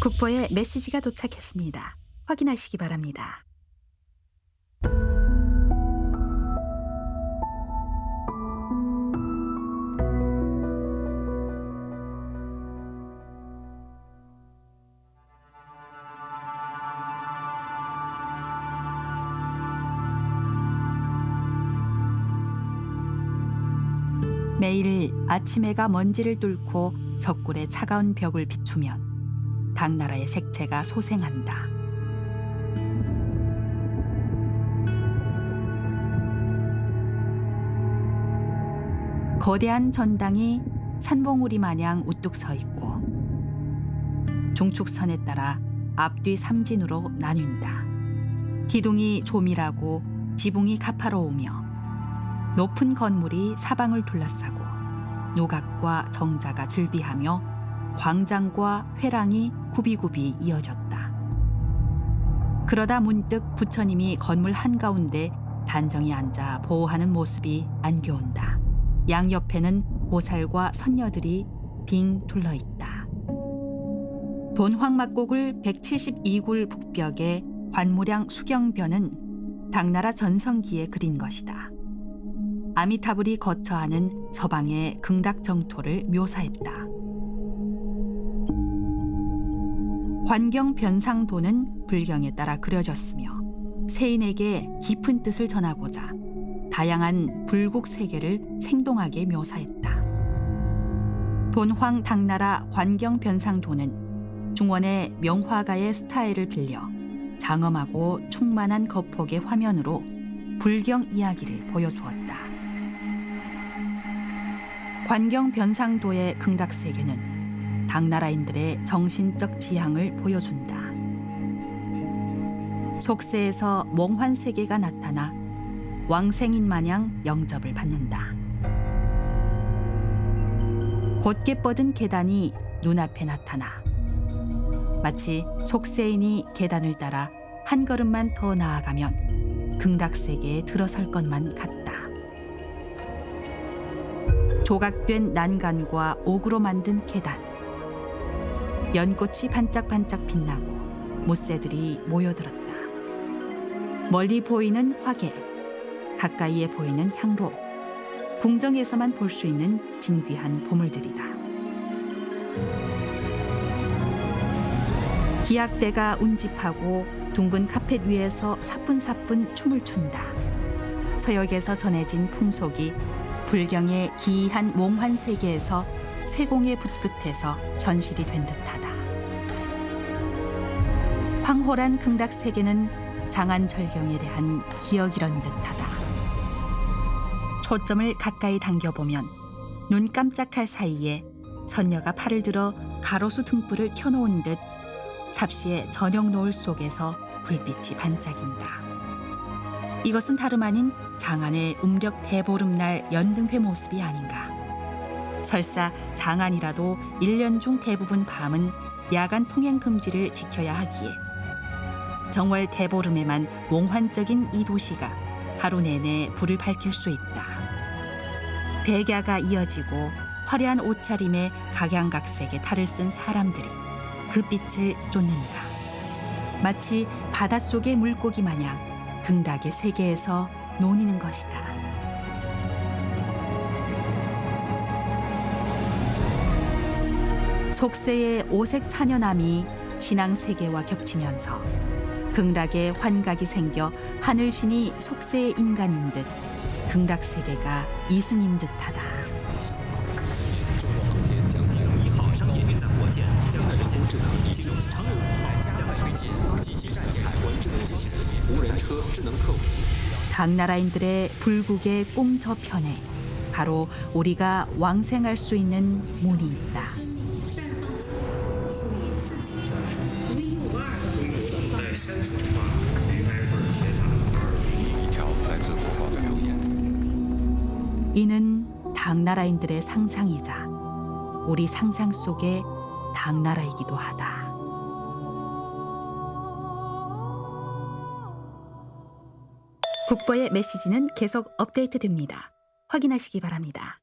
국보에 메시지가 도착했습니다. 확인하시기 바랍니다. 매일 아침 해가 먼지를 뚫고 적굴의 차가운 벽을 비추면 당나라의 색채가 소생한다. 거대한 전당이 산봉우리 마냥 우뚝 서 있고 종축선에 따라 앞뒤 삼진으로 나뉜다. 기둥이 조밀하고 지붕이 가파로우며 높은 건물이 사방을 둘러싸고 노각과 정자가 즐비하며 광장과 회랑이 굽이굽이 이어졌다. 그러다 문득 부처님이 건물 한가운데 단정히 앉아 보호하는 모습이 안겨온다. 양옆에는 보살과 선녀들이 빙 둘러 있다. 돈황막곡을 172굴 북벽에 관무량 수경변은 당나라 전성기에 그린 것이다. 아미타불이 거처하는 서방의 극락정토를 묘사했다. 관경 변상도는 불경에 따라 그려졌으며 세인에게 깊은 뜻을 전하고자 다양한 불국 세계를 생동하게 묘사했다. 돈황 당나라 관경 변상도는 중원의 명화가의 스타일을 빌려 장엄하고 충만한 거폭의 화면으로 불경 이야기를 보여주었다. 관경 변상도의 극락 세계는 당나라인들의 정신적 지향을 보여준다. 속세에서 몽환 세계가 나타나 왕생인 마냥 영접을 받는다. 곧게 뻗은 계단이 눈앞에 나타나 마치 속세인이 계단을 따라 한 걸음만 더 나아가면 극락 세계에 들어설 것만 같다. 조각된 난간과 옥으로 만든 계단. 연꽃이 반짝반짝 빛나고 무새들이 모여들었다. 멀리 보이는 화계, 가까이에 보이는 향로, 궁정에서만 볼 수 있는 진귀한 보물들이다. 기악대가 운집하고 둥근 카펫 위에서 사뿐사뿐 춤을 춘다. 서역에서 전해진 풍속이 불경의 기이한 몽환 세계에서 세공의 붓끝에서 현실이 된 듯하다. 황홀한 극락 세계는 장안 절경에 대한 기억이런 듯하다. 초점을 가까이 당겨보면 눈 깜짝할 사이에 선녀가 팔을 들어 가로수 등불을 켜놓은 듯 삽시의 저녁 노을 속에서 불빛이 반짝인다. 이것은 다름 아닌 장안의 음력 대보름날 연등회 모습이 아닌가. 설사 장안이라도 1년 중 대부분 밤은 야간 통행 금지를 지켜야 하기에 정월 대보름에만 몽환적인 이 도시가 하루 내내 불을 밝힐 수 있다. 백야가 이어지고 화려한 옷차림에 각양각색의 탈을 쓴 사람들이 그 빛을 쫓는다. 마치 바닷속의 물고기 마냥 극락의 세계에서 논이는 것이다. 속세의 오색 찬연함이 신앙 세계와 겹치면서 극락의 환각이 생겨 하늘신이 속세의 인간인 듯 극락 세계가 이승인 듯하다. 각 나라인들의 불국의 꼼저편에 바로 우리가 왕생할 수 있는 문이 이는 당나라인들의 상상이자 우리 상상 속의 당나라이기도 하다. 국보의 메시지는 계속 업데이트됩니다. 확인하시기 바랍니다.